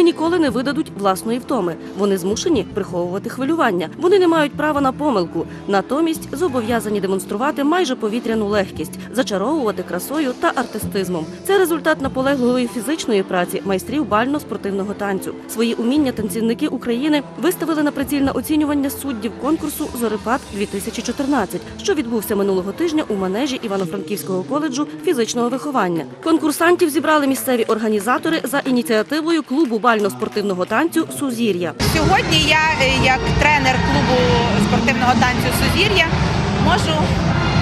Вони ніколи не видадуть власної втоми. Вони змушені приховувати хвилювання. Вони не мають права на помилку. Натомість зобов'язані демонструвати майже повітряну легкість, зачаровувати красою та артистизмом. Це результат наполегливої фізичної праці майстрів бально-спортивного танцю. Свої уміння танцівники України виставили на прицільне оцінювання суддів конкурсу Зорепад 2014 що відбувся минулого тижня у манежі Івано-Франківського коледжу фізичного виховання. Конкурсантів зібрали місцеві організатори за ініціативою клубу бально-спортивного танцю Сузір'я. Сьогодні я, е, як тренер клубу спортивного танцю Сузір'я, можу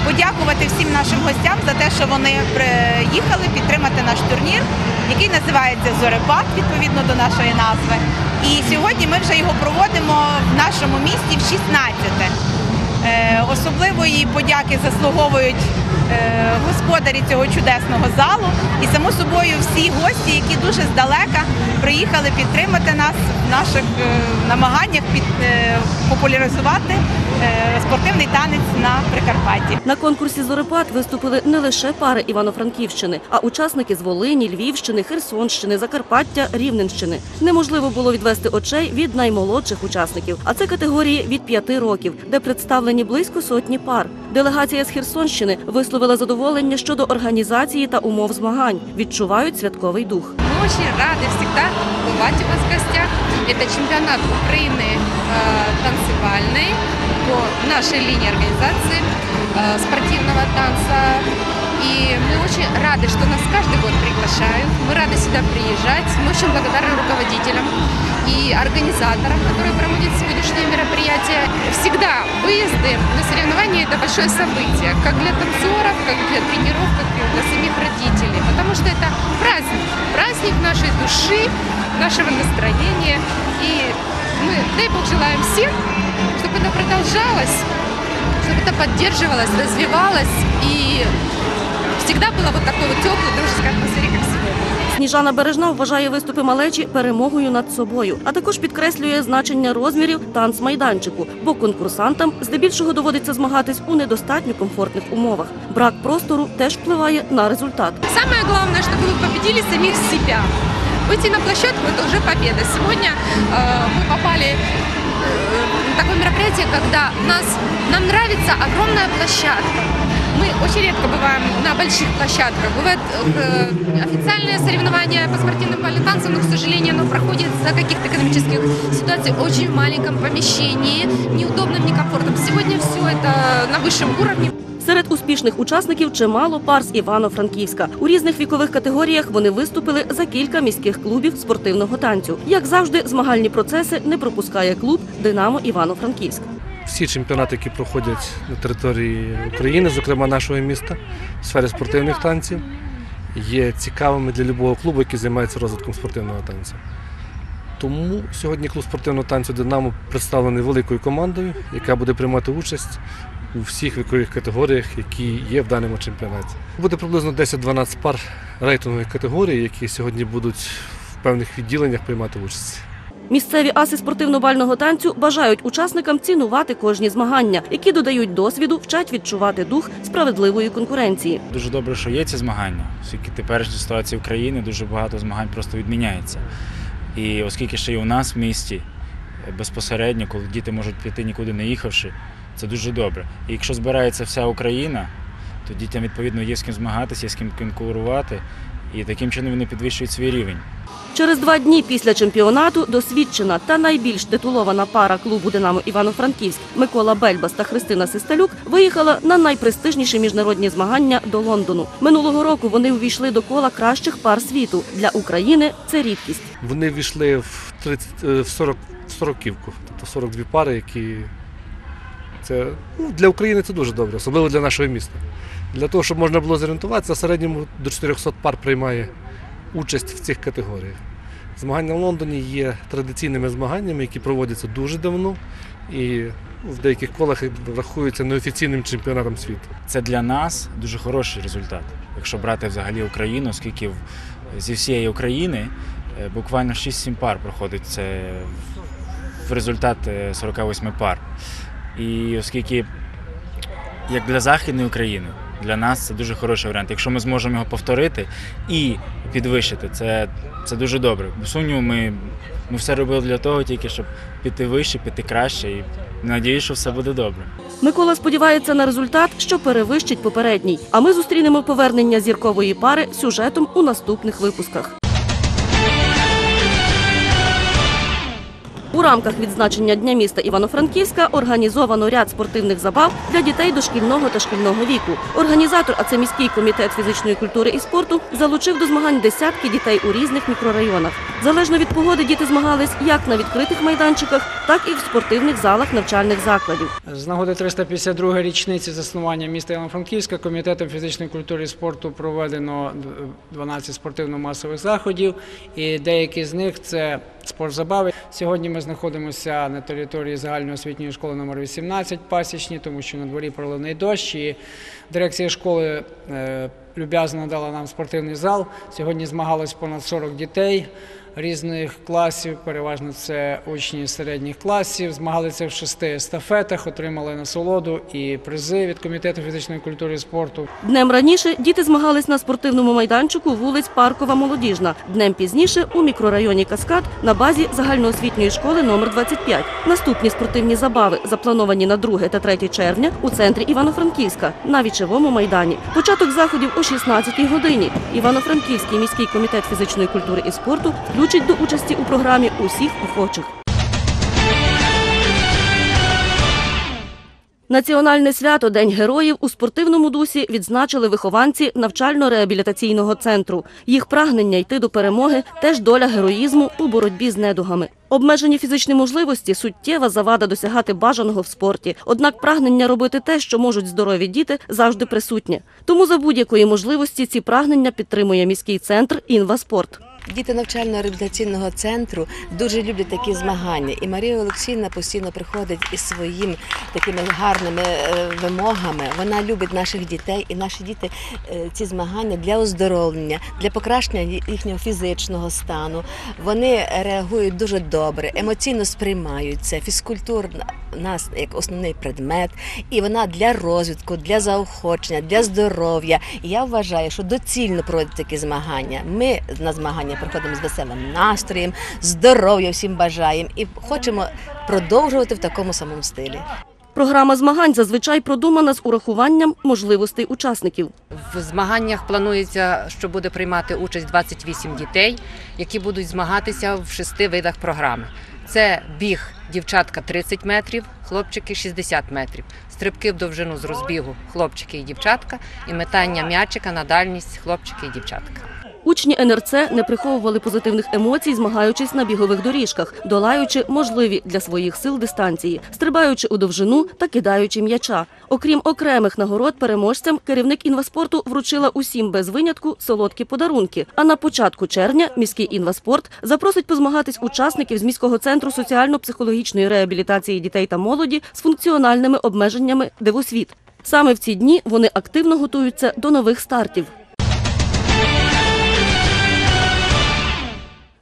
подякувати всім нашим гостям за те, що вони приїхали підтримати наш турнір, який називається Зорепад, відповідно до нашої назви. І сьогодні ми вже його проводимо в нашому місті в 16-те. Е, Особливої подяки заслуговують е, господарі цього чудесного залу і само собою всі гості, які дуже здалека приїхали підтримати нас в наших е, намаганнях під, е, популяризувати е, спортивний танець на Прикарпатті. На конкурсі Зорепад виступили не лише пари Івано-Франківщини, а учасники з Волині, Львівщини, Херсонщини, Закарпаття, Рівненщини. Неможливо було відвести очей від наймолодших учасників. А це категорії від 5 років, де представлені близько сотні пар. Делегація з Херсонщини висловила задоволення щодо організації та умов змагань. Відчувають святковий дух Мы очень рады всегда бывать у вас в гостях. Это чемпионат Украины э, танцевальный по нашей линии организации э, спортивного танца. И мы очень рады, что нас каждый год приглашают. Мы рады сюда приезжать. Мы очень благодарны руководителям и организаторам, которые проводят сегодняшнее мероприятие. Всегда выезды на соревнования – это большое событие, как для танцоров, как для тренеров, как для самих родителей. Потому что это праздник, праздник нашей души, нашего настроения. И мы, дай Бог, желаем всем, чтобы это продолжалось, чтобы это поддерживалось, развивалось и всегда было вот такой вот теплой, дружеской атмосфере, как сегодня. Сніжана Бережна вважає виступи малечі перемогою над собою, а також підкреслює значення розмірів танцмайданчику, бо конкурсантам здебільшого доводиться змагатись у недостатньо комфортних умовах. Брак простору теж впливає на результат. Самое главное, чтобы вы победили самих себя. Выйти на площадку – это уже победа. Сегодня э, мы попали э, на такое мероприятие, когда нас, нам нравится огромная площадка. Мы очень редко бываем на больших площадках. Бывают э, официальные соревнования по спортивным танцам, но, к сожалению, оно проходит за каких-то экономических ситуаций очень в маленьком помещении, неудобным, некомфортным. Сегодня все это на высшем уровне. Серед успішних учасників чимало пар з Івано-Франківська. У різних вікових категоріях вони виступили за кілька міських клубів спортивного танцю. Як завжди, змагальні процеси не пропускає клуб Динамо Івано-Франківськ. всі чемпіонати, які проходять на території України, зокрема нашого міста, в сфері спортивних танців, є цікавими для будь-якого клубу, який займається розвитком спортивного танцю. Тому сьогодні клуб спортивного танцю Динамо представлений великою командою, яка буде приймати участь у всіх вікових категоріях, які є в даному чемпіонаті. Буде приблизно 10-12 пар рейтингових категорій, які сьогодні будуть в певних відділеннях приймати участь. Місцеві аси спортивно-бального танцю бажають учасникам цінувати кожні змагання, які додають досвіду, вчать відчувати дух справедливої конкуренції. Дуже добре, що є ці змагання, оскільки теперішня ситуація в країні дуже багато змагань просто відміняється. І оскільки ще й у нас в місті е, безпосередньо, коли діти можуть піти нікуди не їхавши, це дуже добре. І якщо збирається вся Україна, то дітям відповідно є з ким змагатися, є з ким конкурувати, і таким чином вони підвищують свій рівень. Через два дні після чемпіонату досвідчена та найбільш титулована пара клубу Динамо Івано-Франківськ Микола Бельбас та Христина Систелюк виїхала на найпрестижніші міжнародні змагання до Лондону. Минулого року вони увійшли до кола кращих пар світу. Для України це рідкість. Вони війшли в 30, е, в 40 в 40-ківку, тобто 42 пари, які це ну, для України це дуже добре, особливо для нашого міста. Для того, щоб можна було зорієнтуватися, в середньому до 400 пар приймає участь в цих категоріях. Змагання в Лондоні є традиційними змаганнями, які проводяться дуже давно і в деяких колах рахуються неофіційним чемпіонатом світу. Це для нас дуже хороший результат, якщо брати взагалі Україну, оскільки зі всієї України е, буквально 6-7 пар проходить це в- результат е, 48 пар. І оскільки як для Західної України Для нас це дуже хороший варіант. Якщо ми зможемо його повторити і підвищити, це, це дуже добре. Без сумніву, ми, ми все робили для того, тільки щоб піти вище, піти краще. І надіюсь, що все буде добре. Микола сподівається на результат, що перевищить попередній. А ми зустрінемо повернення зіркової пари сюжетом у наступних випусках. У рамках відзначення Дня міста Івано-Франківська організовано ряд спортивних забав для дітей дошкільного та шкільного віку. Організатор, а це міський комітет фізичної культури і спорту, залучив до змагань десятки дітей у різних мікрорайонах. Залежно від погоди діти змагались як на відкритих майданчиках, так і в спортивних залах навчальних закладів. З нагоди 352 річниці заснування міста Івано-Франківська комітетом фізичної культури і спорту проведено 12 спортивно-масових заходів, і деякі з них це спортзабави. Сьогодні ми знаходимося на території загальноосвітньої школи номер 18 пасічні, тому що на дворі проливний дощ. І дирекція школи е, люб'язно надала нам спортивний зал. Сьогодні змагалось понад 40 дітей різних класів, переважно це учні середніх класів. Змагалися в шести естафетах, отримали насолоду і призи від комітету фізичної культури і спорту. Днем раніше діти змагались на спортивному майданчику вулиць Паркова Молодіжна. Днем пізніше у мікрорайоні Каскад на базі загальноосвітньої школи номер 25. Наступні спортивні забави заплановані на 2 та 3 червня у центрі Івано-Франківська на вічовому майдані. Початок заходів о 16-й годині. Івано-Франківський міський комітет фізичної культури і спорту включить до участі у програмі усіх охочих. Національне свято День героїв у спортивному дусі відзначили вихованці навчально-реабілітаційного центру. Їх прагнення йти до перемоги теж доля героїзму у боротьбі з недугами. Обмежені фізичні можливості суттєва завада досягати бажаного в спорті. Однак прагнення робити те, що можуть здорові діти, завжди присутнє. Тому за будь-якої можливості ці прагнення підтримує міський центр Інваспорт. Діти навчально-реабілітаційного центру дуже люблять такі змагання. І Марія Олексійовна постійно приходить із своїми такими гарними е, вимогами. Вона любить наших дітей, і наші діти е, ці змагання для оздоровлення, для покращення їхнього фізичного стану. Вони реагують дуже добре, емоційно сприймаються. Фізкультура у нас як основний предмет, і вона для розвитку, для заохочення, для здоров'я. І я вважаю, що доцільно проводити такі змагання. Ми на змагання приходимо з веселим настроєм, здоров'я всім бажаємо і хочемо продовжувати в такому самому стилі. Програма змагань зазвичай продумана з урахуванням можливостей учасників. В змаганнях планується, що буде приймати участь 28 дітей, які будуть змагатися в шести видах програми. Це біг дівчатка 30 метрів, хлопчики 60 метрів, стрибки в довжину з розбігу хлопчики і дівчатка, і метання м'ячика на дальність хлопчики і дівчатка. Учні НРЦ не приховували позитивних емоцій, змагаючись на бігових доріжках, долаючи можливі для своїх сил дистанції, стрибаючи у довжину та кидаючи м'яча. Окрім окремих нагород переможцям, керівник інваспорту вручила усім без винятку солодкі подарунки. А на початку червня міський інваспорт запросить позмагатись учасників з міського центру соціально-психологічної реабілітації дітей та молоді з функціональними обмеженнями Дивосвіт. Саме в ці дні вони активно готуються до нових стартів.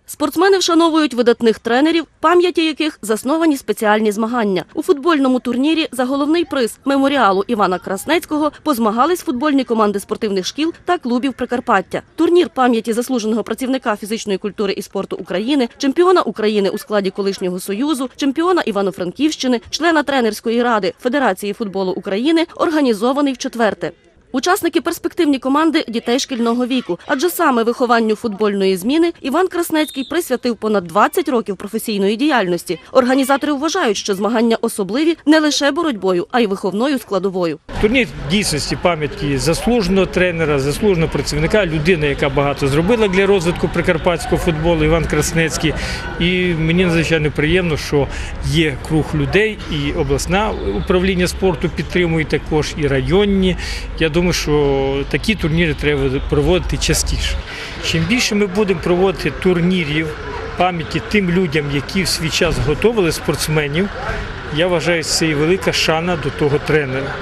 Спортсмени вшановують видатних тренерів, пам'яті яких засновані спеціальні змагання. У футбольному турнірі за головний приз меморіалу Івана Краснецького позмагались футбольні команди спортивних шкіл та клубів Прикарпаття. Турнір пам'яті заслуженого працівника фізичної культури і спорту України, чемпіона України у складі колишнього союзу, чемпіона Івано-Франківщини, члена тренерської ради Федерації футболу України організований в четверте. Учасники перспективні команди дітей шкільного віку, адже саме вихованню футбольної зміни Іван Краснецький присвятив понад 20 років професійної діяльності. Організатори вважають, що змагання особливі не лише боротьбою, а й виховною складовою. Турнір дійсності пам'ятки заслуженого тренера, заслуженого працівника, людини, яка багато зробила для розвитку прикарпатського футболу, Іван Краснецький. І мені надзвичайно приємно, що є круг людей, і обласне управління спорту підтримує також, і районні. Я думаю, що такі турніри треба проводити частіше. Чим більше ми будемо проводити турнірів пам'яті тим людям, які в свій час готували спортсменів, я вважаю, це і велика шана до того тренера.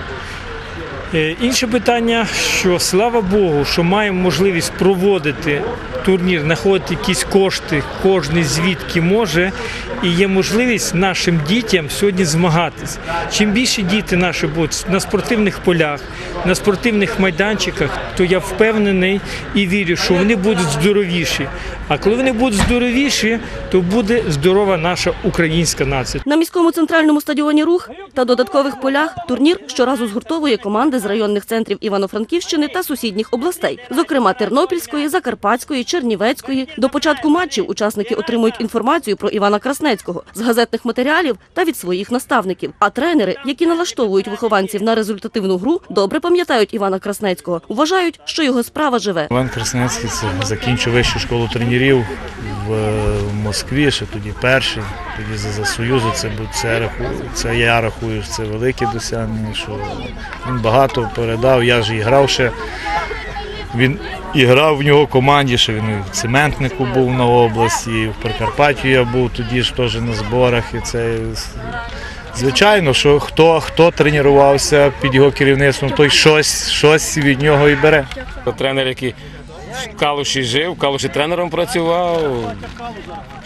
Е, Інше питання, що слава Богу, що маємо можливість проводити турнір, знаходити якісь кошти, кожен звідки може. і є можливість нашим дітям сьогодні змагатись. Чим більше діти наші будуть на спортивних полях, на спортивних майданчиках, то я впевнений і вірю, що вони будуть здоровіші. А коли вони будуть здоровіші, то буде здорова наша українська нація. На міському центральному стадіоні Рух та додаткових полях турнір щоразу згуртовує команди з районних центрів Івано-Франківщини та сусідніх областей, зокрема Тернопільської, Закарпатської, Чернівецької. До початку матчів учасники отримують інформацію про Івана Краснецького з газетних матеріалів та від своїх наставників. А тренери, які налаштовують вихованців на результативну гру, добре пам'ятають Івана Краснецького. Вважають, що його справа живе. Іван Краснецький закінчив вищу школу тренерів в, Москві, ще тоді перший, тоді за, за Союзу. Це, це, це я рахую, це велике досягнення, що він багато передав. Я ж і грав ще. Він і грав в нього команді, що він і в цементнику був на області, і в Прикарпатті я був тоді ж теж на зборах. І це звичайно, що хто, хто тренувався під його керівництвом, той щось, щось від нього і бере. Тренер, який в Калуші жив, в Калуші тренером працював.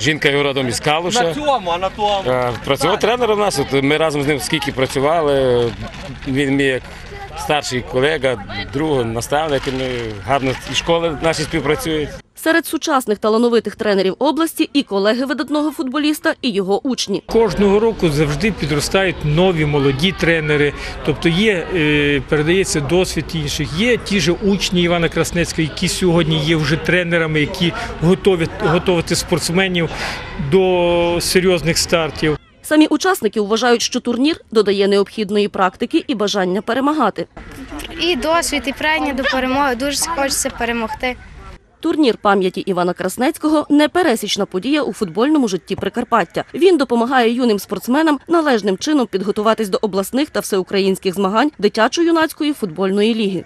Жінка його родом із Калуша. На цьому, а на тому. Працював тренером у нас. Ми разом з ним скільки працювали. Він мій як старший колега, друг, наставник. і Ми гарно і школи наші співпрацюють. Серед сучасних талановитих тренерів області і колеги видатного футболіста, і його учні. Кожного року завжди підростають нові молоді тренери. Тобто є, е, передається досвід інших. Є ті ж учні Івана Краснецького, які сьогодні є вже тренерами, які готові готувати спортсменів до серйозних стартів. Самі учасники вважають, що турнір додає необхідної практики і бажання перемагати. І досвід, і прагнення до перемоги. Дуже хочеться перемогти. Турнір пам'яті Івана Краснецького непересічна подія у футбольному житті Прикарпаття. Він допомагає юним спортсменам належним чином підготуватись до обласних та всеукраїнських змагань дитячо-юнацької футбольної ліги.